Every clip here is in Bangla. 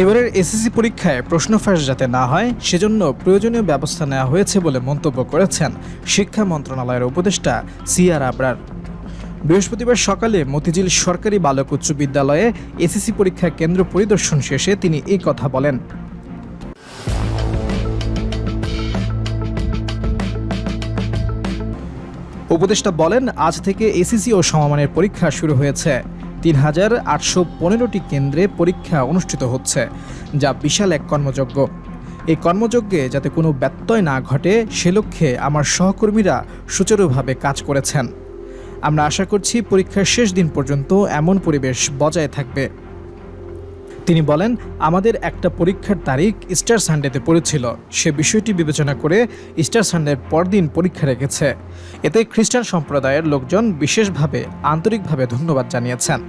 এবারের এসএসসি পরীক্ষায় প্রশ্ন ফাঁস যাতে না হয়, সেজন্য প্রয়োজনীয় ব্যবস্থা নেওয়া হয়েছে বলে মন্তব্য করেছেন শিক্ষা মন্ত্রণালয়ের উপদেষ্টা সিআর আবরার। বৃহস্পতিবার সকালে মতিঝিল সরকারি বালক উচ্চ বিদ্যালয়ে এসএসসি পরীক্ষা কেন্দ্র পরিদর্শন শেষে তিনি এই কথা বলেন। উপদেষ্টা বলেন, আজ থেকে এসিসি ও সমমানের পরীক্ষা শুরু হয়েছে। তিন হাজার আটশো পনেরোটি কেন্দ্রে পরীক্ষা অনুষ্ঠিত হচ্ছে, যা বিশাল এক কর্মযজ্ঞ। এই কর্মযজ্ঞে যাতে কোনো ব্যত্যয় না ঘটে, সে লক্ষ্যে আমার সহকর্মীরা সুচারুভাবে কাজ করেছেন। আমরা আশা করছি পরীক্ষার শেষ দিন পর্যন্ত এমন পরিবেশ বজায় থাকবে। তিনি বলেন, আমাদের একটা পরীক্ষার তারিখ ইস্টার সানডেতে পড়েছিল। সে বিষয়টি বিবেচনা করে ইস্টার সানডের পরদিন পরীক্ষা রেখেছে। এতে খ্রিস্টান সম্প্রদায়ের লোকজন বিশেষভাবে আন্তরিকভাবে ধন্যবাদ জানিয়েছেন।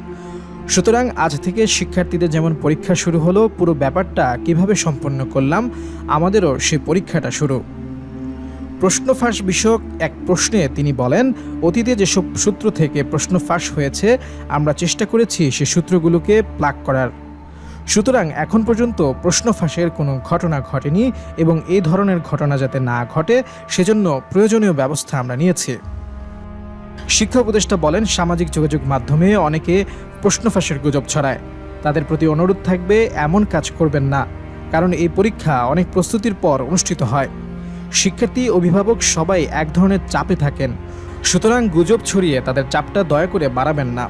সুতরাং আজ থেকে শিক্ষার্থীদের যেমন পরীক্ষা শুরু হলো, পুরো ব্যাপারটা কীভাবে সম্পন্ন করলাম, আমাদেরও সেই পরীক্ষাটা শুরু। প্রশ্ন ফাঁস বিষয়ক এক প্রশ্নে তিনি বলেন, অতীতে যেসব সূত্র থেকে প্রশ্ন ফাঁস হয়েছে, আমরা চেষ্টা করেছি সে সূত্রগুলোকে প্লাগ করার। সুতরাং এখন পর্যন্ত প্রশ্ন ফাঁসের কোনো ঘটনা ঘটেনি এবং এই ধরনের ঘটনা যাতে না ঘটে, সেজন্য প্রয়োজনীয় ব্যবস্থা আমরা নিয়েছি। শিক্ষা উপদেষ্টা বলেন, সামাজিক যোগাযোগ মাধ্যমে অনেকে প্রশ্ন ফাঁসের গুজব ছড়ায়। তাদের প্রতি অনুরোধ থাকবে, এমন কাজ করবেন না, কারণ এই পরীক্ষা অনেক প্রস্তুতির পর অনুষ্ঠিত হয়। শিক্ষার্থী, অভিভাবক সবাই এক ধরনের চাপে থাকেন, সুতরাং গুজব ছড়িয়ে তাদের চাপটা দয়া করে বাড়াবেন না।